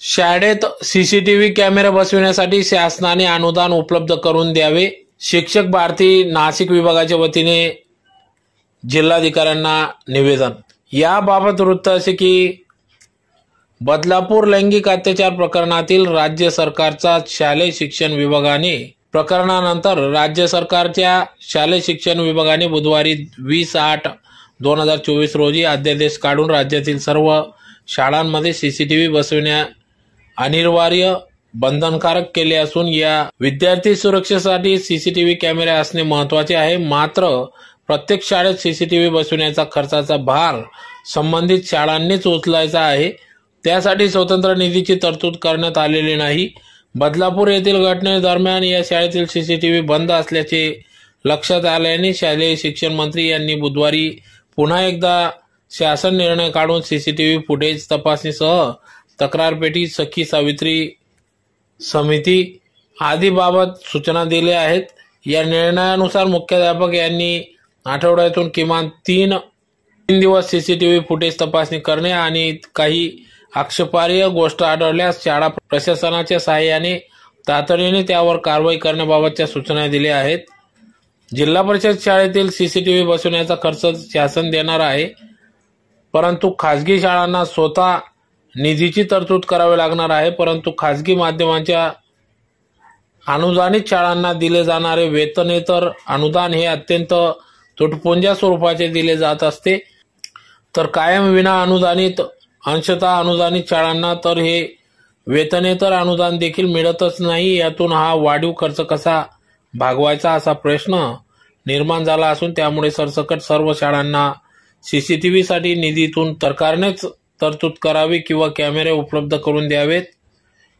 शाळेत CCTV camera बसविण्यासाठी शासनाने अनुदान उपलब्ध करून द्यावे. शिक्षक भारती नाशिक विभागाच्या वतीने जिल्हाधिकाऱ्यांना निवेदन. याबाबत वृत्त असे की बदलापूर लैंगिक अत्याचार प्रकरणातील राज्य सरकारचा शालेय शिक्षण विभागाने प्रकरणानंतर राज्य सरकारच्या शालेय शिक्षण विभागाने बुधवारी वीस आठ दोन हजार चोवीस रोजी अध्यादेश काढून राज्यातील सर्व शाळांमध्ये सीसीटीव्ही बसविण्या अनिवार्य बंधनकारक केले असून या विद्यार्थी सुरक्षेसाठी सीसीटीव्ही कॅमेरे असणे महत्त्वाचे आहे. मात्र प्रत्येक शाळेत सीसीटीव्ही बसविण्याचा खर्चाचा भार संबंधित शाळांनीच उचलायचा आहे. त्यासाठी स्वतंत्र निधीची तरतूद करण्यात आलेली नाही. बदलापूर येथील घटनेदरम्यान या शाळेतील सीसीटीव्ही बंद असल्याचे लक्षात आल्याने शालेय शिक्षण मंत्री यांनी बुधवारी पुन्हा एकदा शासन निर्णय काढून सीसीटीव्ही फुटेज तपासणीसह तक्रारपेटी सखी सावित्री समिती आदी बाबत सूचना दिल्या आहेत. या निर्णयानुसार मुख्याध्यापक यांनी आठवड्यातून किमान तीन तीन दिवस सीसीटीव्ही फुटेज तपासणी करणे आणि काही आक्षेपार्ह गोष्ट आढळल्यास शाळा प्रशासनाच्या सहाय्याने तातडीने त्यावर कारवाई करण्याबाबतच्या सूचना दिल्या आहेत. जिल्हा परिषद शाळेतील सीसीटीव्ही बसवण्याचा खर्च शासन देणार आहे. परंतु खाजगी शाळांना स्वतः निधीची तरतूद करावी लागणार आहे परंतु खाजगी माध्यमांच्या अनुदानित शाळांना दिले जाणारे वेतनेतर अनुदान हे अत्यंत तुटपुंज्या स्वरूपाचे दिले जात असते. तर कायम विना अनुदानित अंशतः अनुदानित शाळांना तर हे वेतनेतर अनुदान देखील मिळतच नाही यातून हा वाढीव खर्च कसा भागवायचा असा प्रश्न निर्माण झाला असून त्यामुळे सरसकट सर्व शाळांना सीसीटीव्हीसाठी निधीतून सरकारनेच तरतूद करावी किंवा कॅमेरे उपलब्ध करून द्यावेत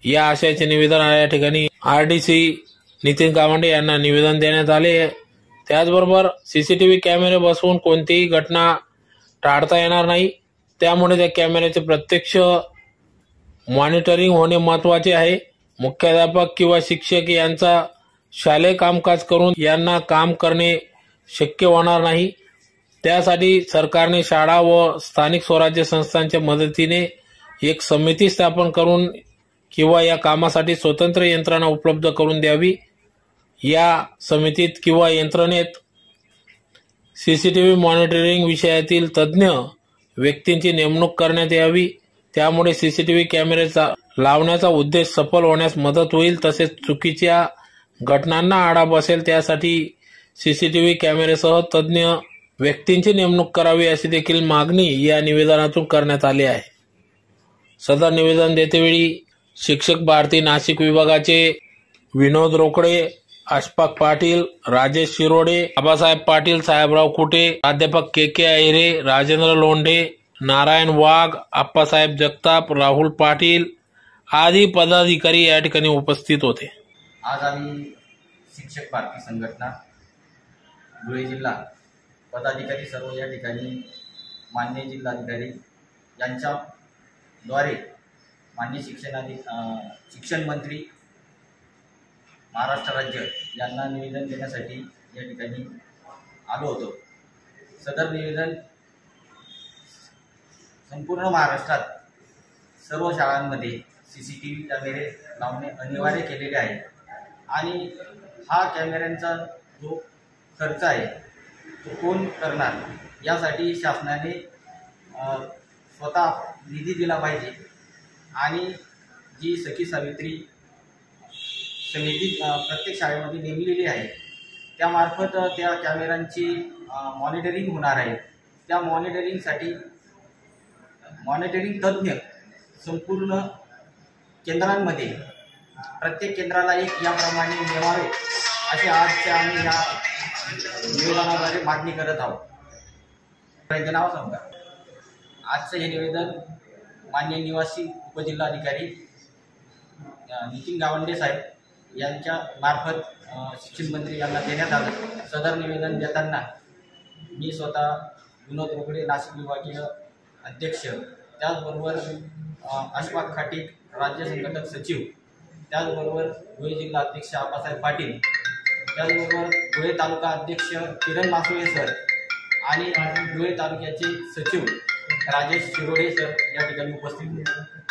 या आशयाचे निवेदन या ठिकाणी R D C Nitin Gawande यांना निवेदन देण्यात आले. त्याचबरोबर सी सी टी व्ही कॅमेरे बसवून कोणतीही घटना टाळता येणार नाही. त्यामुळे त्या कॅमेऱ्याचे प्रत्यक्ष मॉनिटरिंग होणे महत्त्वाचे आहे. मुख्याध्यापक किंवा शिक्षक यांचा शालेय कामकाज करून यांना काम करणे शक्य होणार नाही. त्यासाठी सरकारने शाळा व स्थानिक स्वराज्य संस्थांच्या मदतीने एक समिती स्थापन करून किंवा या कामासाठी स्वतंत्र यंत्रणा उपलब्ध करून द्यावी. या समितीत किंवा यंत्रणेत C C T V monitoring विषयातील तज्ज्ञ व्यक्तींची नेमणूक करण्यात यावी. त्यामुळे सी सी टी व्ही कॅमेरेचा लावण्याचा उद्देश सफल होण्यास मदत होईल. तसेच चुकीच्या घटनांना आळा बसेल. त्यासाठी सी सी टी व्ही कॅमेरेसह तज्ज्ञ व्यक्तींची नेमणूक करावी अशी देखील मागणी या निवेदनातून करण्यात आली आहे. सदर निवेदन देतेवेळी शिक्षक भारती नाशिक विभागाचे विनोद रोकडे अशफाक पाटील राजेश शिरोडे बाबासाहेब पाटील साहेबराव कुटे प्राध्यापक के के अहिरे राजेंद्र लोंढे नारायण वाघ आप्पासाहेब जगताप राहुल पाटील आदी पदाधिकारी या ठिकाणी उपस्थित होते. आज आम्ही शिक्षक भारती संघटना धुळे जिल्हा पदाधिकारी सर्व या ठिकाणी मान्य जिल्हाधिकारी यांच्याद्वारे मान्य शिक्षणाधि शिक्षण मंत्री महाराष्ट्र राज्य यांना निवेदन देण्यासाठी या ठिकाणी आलो होतो. सदर निवेदन संपूर्ण महाराष्ट्रात सर्व शाळांमध्ये सी सी टी व्ही कॅमेरे लावणे अनिवार्य केलेले आहे. आणि हा कॅमेऱ्यांचा जो खर्च आहे कोण करणार. यासाठी शासनाने स्वतः निधी दिला पाहिजे आणि जी सखी सावित्री समिती प्रत्येक शाळेमध्ये नेमलेली आहे त्यामार्फत त्या कॅमेऱ्यांची मॉनिटरिंग होणार आहे. त्या मॉनिटरिंगसाठी मॉनिटरिंग तज्ज्ञ संपूर्ण केंद्रांमध्ये प्रत्येक केंद्राला एक याप्रमाणे नेमावे असे आजच्या आम्ही या निवेदनाद्वारे मागणी करत आहोत. त्यांचं नाव सांगा आजचं हे निवेदन मान्य निवासी उपजिल्हाधिकारी नितीन गावंडे साहेब यांच्या मार्फत शिक्षण मंत्री यांना देण्यात आलं. सदर निवेदन देताना मी स्वतः विनोद रोकडे नाशिक विभागीय अध्यक्ष त्याचबरोबर अ, अशफाक खाटीक राज्य संघटक सचिव त्याचबरोबर धुळे जिल्हा अध्यक्ष आबासाहेब पाटील त्याचबरोबर धुळे तालुका अध्यक्ष किरण मासुळे सर आणि धुळे तालुक्याचे सचिव राजेश शिरोडे सर या ठिकाणी उपस्थित होते.